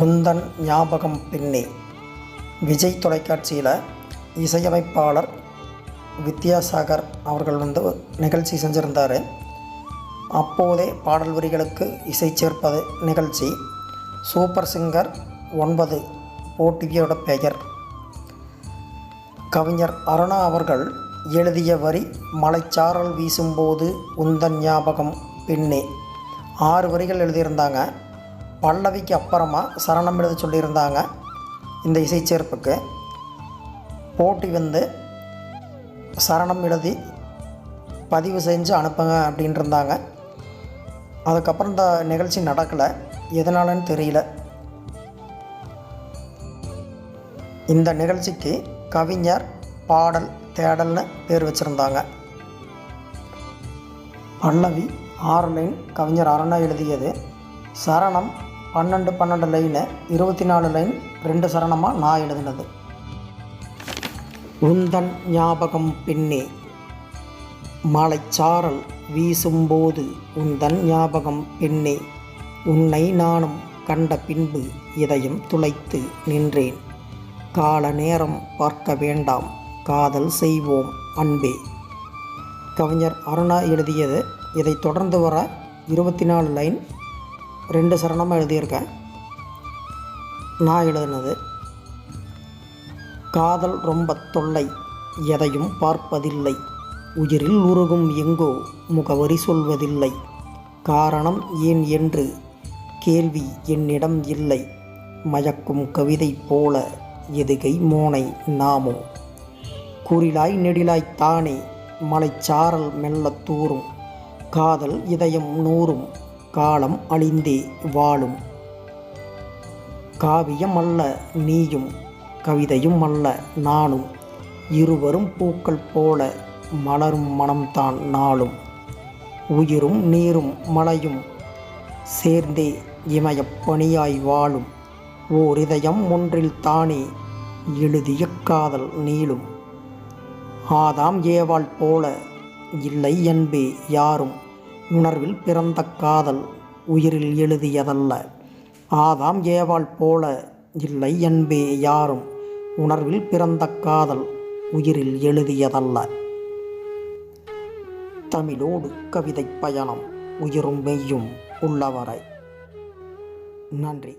உந்தன் ஞாபகம் பின்னே. விஜய் தொலைக்காட்சியில் இசையமைப்பாளர் வித்யாசாகர் அவர்கள் வந்து நிகழ்ச்சி செஞ்சுருந்தார். அப்போதே பாடல் வரிகளுக்கு இசை சேர்ப்பது நிகழ்ச்சி. சூப்பர் சிங்கர் ஒன்பது போட்டியோட பெயர். கவிஞர் அருணா அவர்கள் எழுதிய வரி மலைச்சாரல் வீசும்போது உந்தன் ஞாபகம் பின்னே. ஆறு வரிகள் எழுதியிருந்தாங்க. பல்லவிக்கு அப்புறமா சரணம் எழுத சொல்லியிருந்தாங்க இந்த இசைச்சேர்ப்புக்கு. போட்டி வந்து சரணம் எழுதி பதிவு செஞ்சு அனுப்புங்க அப்படின்ட்டு இருந்தாங்க அதுக்கப்புறம் இந்த நிகழ்ச்சி நடக்கலை. எதனாலன்னு தெரியல. இந்த நிகழ்ச்சிக்கு கவிஞர் பாடல் தேடல்னு பேர் வச்சுருந்தாங்க. பல்லவி ஆறு லைன் கவிஞர் அரணா எழுதியது சரணம் பன்னெண்டு பன்னெண்டு லைனு இருபத்தி நாலு லைன் ரெண்டு சரணமாக நான் எழுதினது. உந்தன் ஞாபகம் பின்னே மலைச்சாரல் வீசும்போது உந்தன் ஞாபகம் பின்னே உன்னை நானும் கண்ட பின்பு இதயம் துளைத்து நின்றேன். கால நேரம் பார்க்க வேண்டாம் காதல் செய்வோம் அன்பே. கவிஞர் அருணா எழுதியது இதை தொடர்ந்து வர இருபத்தி நாலு லைன் ரெண்டு சரணமாக எழுதியிருக்கேன். நான் எழுதினது காதல் ரொம்ப தொல்லை எதையும் பார்ப்பதில்லை. உயிரில் உருகும் எங்கோ முகவரி சொல்வதில்லை. காரணம் ஏன் என்று கேள்வி என்னிடம் இல்லை. மயக்கும் கவிதை போல எதுகை மோனை நாமும் குறிலாய் நெடிலாய் தானே மலைச்சாரல் மெல்லத் தூறும் காதல் இதயம் நூறும் காலம் அழிந்தே வாழும். காவியம் அல்ல நீயும் கவிதையும் அல்ல நானும் இருவரும் பூக்கள் போல மலரும் மனம்தான் நாளும். உயிரும் நீரும் மலையும் சேர்ந்தே இமயப் பணியாய் வாழும். ஓர் இதயம் ஒன்றில் தானே எழுதிய காதல் நீளும். ஆதாம் ஏவாள் போல இல்லை என்பே யாரும். உணர்வில் பிறந்த காதல் உயிரில் எழுதியதல்ல. ஆதாம் ஏவாள் போல இல்லை என்பே யாரும் உணர்வில் பிறந்த காதல் உயிரில் எழுதியதல்ல. தமிழோடு கவிதை பயணம் உயிரும் மெய்யும் உள்ளவரை. நன்றி.